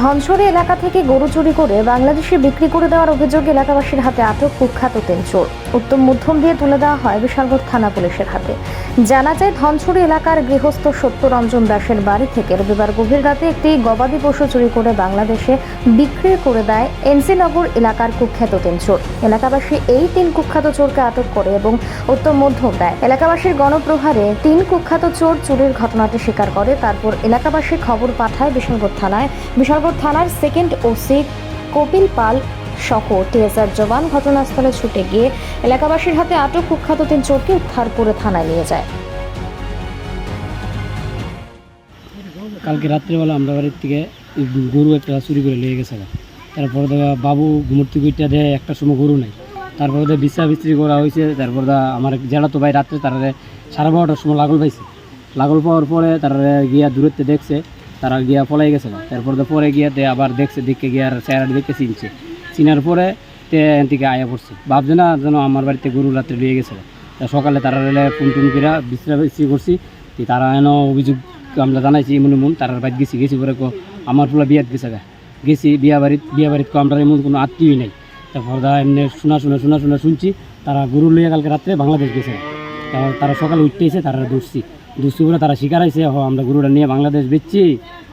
ধনসরি এলাকা থেকে গরু চুরি করে বাংলাদেশে বিক্রি করে দেওয়ার অভিযোগ এলাকাবাসীর হাতে আটক কুখ্যাত তিন চোর। উত্তম মধ্যম দিয়ে তুলে দেওয়া হয় বিশালগড় থানা পুলিশের হাতে। জানা যায়, ধনসরি এলাকার গৃহস্থ সত্যরঞ্জন দাসের বাড়ি থেকে রবিবার গভীর রাতে একটি গবাদি পশু চুরি করে বাংলাদেশে বিক্রি করে দেয় এনসিনগর এলাকার কুখ্যাত তিন চোর। এলাকাবাসী এই তিন কুখ্যাত চোরকে আটক করে এবং উত্তম মধ্যম দেয়। এলাকাবাসীর গণপ্রহারে তিন কুখ্যাত চোর চুরির ঘটনাটি স্বীকার করে। তারপর এলাকাবাসী খবর পাঠায় বিশালগড় থানায়। বিশালগড় থানার সেকেন্ড ওসি কপিল পাল সহ টিএসআর জওয়ান ঘটনাস্থলে ছুটে গিয়ে এলাকাবাসীর হাতে আটক কুখ্যাত তিন চোরকে উদ্ধার করে থানায় নিয়ে যায়। কালকে রাত্রেবেলা আমরা বাড়ির থেকে গরু একটা চুরি করে নিয়ে গেছে তারপরে দেখা বাবু ঘুমর্তি গুইটা দেয়, একটা সময় গরু নাই। তারপরে দেখা বিশ্রা বিস্ত্রি করা হয়েছে তারপর দা আমার জেলা তো ভাই রাত্রে তারা সাড়ে বারোটার সময় লাগল পাইছে। লাগল পাওয়ার পরে তারা গিয়া দূরত্বে দেখছে তারা গিয়া পলাই গেছে তারপর তো পরে গিয়া তে আবার দেখছে, দেখে গিয়া আর চেহারা দেখে চিনছে। চিনার পরে তে এন থেকে আয়া পড়ছে। ভাবছে না যেন আমার বাড়িতে গরু রাত্রে লিয়ে গেছে তা সকালে তারা রেলে ফোন টোন করে বিশ্রা বিস্ত্রি করছি। তারা এন অভিযোগ আমরা জানাইছি এমন এমন, তারার বাড়ি গেছি গেছি পরে আমার পোলা বিয়াত গেছে গা। গেছি, বিয়া বাড়িত বিয়া বাড়িত আমরা এমন কোনো আত্মীয়ই নাই। তারপর দা এমনি শোনা শোনা শোনা শোনা শুনছি, তারা গরু লইয়া কালকে রাত্রে বাংলাদেশ গেছে তারা সকালে উঠতে তারা দৌড়ছি দৌড়ছি তারা শিকার আইছে হ আমরা গরুটা নিয়ে বাংলাদেশ বেচছি,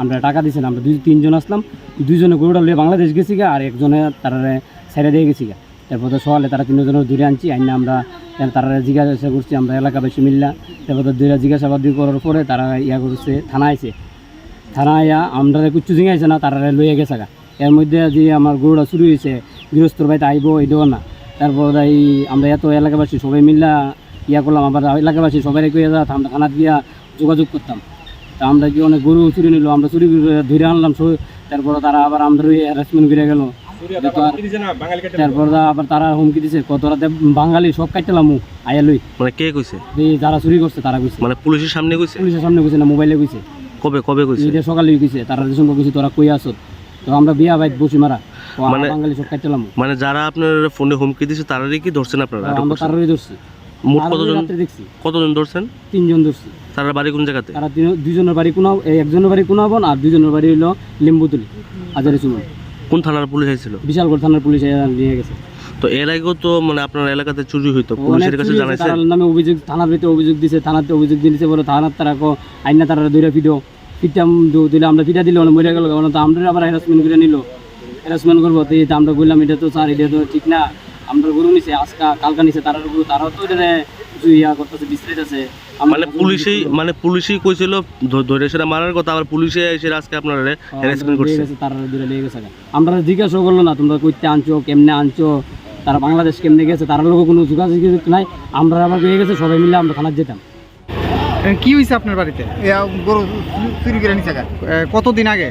আমরা টাকা দিয়েছেন আমরা দুই, তিনজন আসলাম, দুইজনে গরুটা লইয়া বাংলাদেশ গেছি গা, আর একজনে তারা ছেড়ে দিয়ে গেছি গা। তারপর তো সকালে তারা তিনজনের দূরে আনছি, আইনা আমরা তারা জিজ্ঞাসা করছি, আমরা এলাকাবাসী মিললা। তারপর তো দুইটা জিজ্ঞাসাবাদি করার পরে তারা ইয়া করছে থানা আইছে। থানা আইয়া আমরা কুচ্ছু জিঙাইছে না, তারা লইয়া গেছে গা। এর মধ্যে যে আমার গরুটা চুরি হয়েছে, গৃহস্থর বাড়িতে আইব এটাও না। তারপর এই আমরা এত এলাকাবাসী সবাই মিললা ইয়া করলাম আবার এলাকাবাসী সবাই কইয়া যা আমরা থানাত গিয়া যোগাযোগ করতাম। তা আমরা কি অনেক গরু চুরি নিল আমরা চুরি ধরে আনলাম তারপরে তারা আবার আমাদের হ্যারাসমেন্ট করে গেল। তারপর আবার তারা হুমকি দিছে কত রাতে বাঙালি সব কাটলাম আয়া লই। মানে কে কইছে? যারা চুরি করছে তারা কইছে। মানে পুলিশের সামনে কইছে? পুলিশের সামনে কইছে না মোবাইলে কইছে। কবে কবে কইছে? এটা সকালে কইছে তারা যে কইছে তোরা কই আসত তো আমরা বিয়া বাইত বসি মারা। মানে- বাঙালি সব কাটলাম মানে যারা আপনার ফোনে হুমকি দিছে তারারই কি ধরছেন আপনারা? আমরা? তারাই ধরছি। মোট কতজন রাত্রে দেখছি। কতজন ধরছেন? তিনজন ধরছি। তারা বাড়ি কোন জায়গাতে? তারা তিন দুজনের বাড়ি কোনো একজনের বাড়ি কোনাবন আর দুজনের বাড়ি লিম্বুতুলি আজারি সুমন। কোন থানার পুলিশ আইছিল? বিশালগড় থানার পুলিশ নিয়ে গেছে। তো এর আগেও তো মানে আপনার এলাকাতে চুরি হইতো পুলিশের কাছে জানাইছেন তারার নামে অভিযোগ অভিযোগ দিছে থানাতে অভিযোগ দিয়েছে বলে থানার তারা কো আইনা তারা দৈরা পিটো পিটাম দিলে আমরা পিটা দিলে অনেক মরে গেল। আমরা আবার হ্যারাসমেন্ট করে নিল। হ্যারাসমেন্ট করব তো আমরা বললাম এটা তো স্যার এটা তো ঠিক না। আমরা গরু নিছে আজকা কালকা নিছে তারার গরু তারাও তো এটা কিছু ইয়া করতেছে বিস্তারিত আছে। মানে পুলিশেই মানে পুলিশই কইছিল ধরে সেটা মারার কথা আবার পুলিশে এসে আজকে আপনার হ্যারাসমেন্ট করছে। তারা দূরে লেগে গেছে আমরা জিজ্ঞাসা করল না তোমরা কইতে আনছো কেমনে আনছো তারা বাংলাদেশ কেমনে গেছে তার লোক কোনো যোগাযোগ নাই আমরা আবার গিয়ে গেছে সবাই মিলে আমরা থানার যেতাম। কি হয়েছে আপনার বাড়িতে? গরু চুরি- করে কতদিন আগে?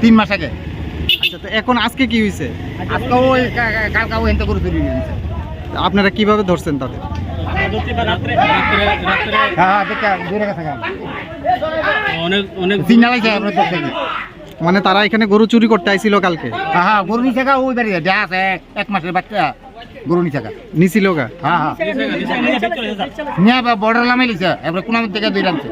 তিন মাস আগে। আচ্ছা তো এখন আজকে কি হয়েছে এনতে চুরি আপনারা কীভাবে ধরছেন তাদের? হ্যাঁ হ্যাঁ। মানে তারা এখানে গরু চুরি করতে আইছিল কালকে? হ্যাঁ হ্যাঁ গরু গা ওই বাড়ি যা আছে এক মাসের বাচ্চা গরু গা। নিছিল গা? হ্যাঁ হ্যাঁ। নিয়ে বর্ডার লামাই লিছে এবার কোন থেকে দুই রাখছে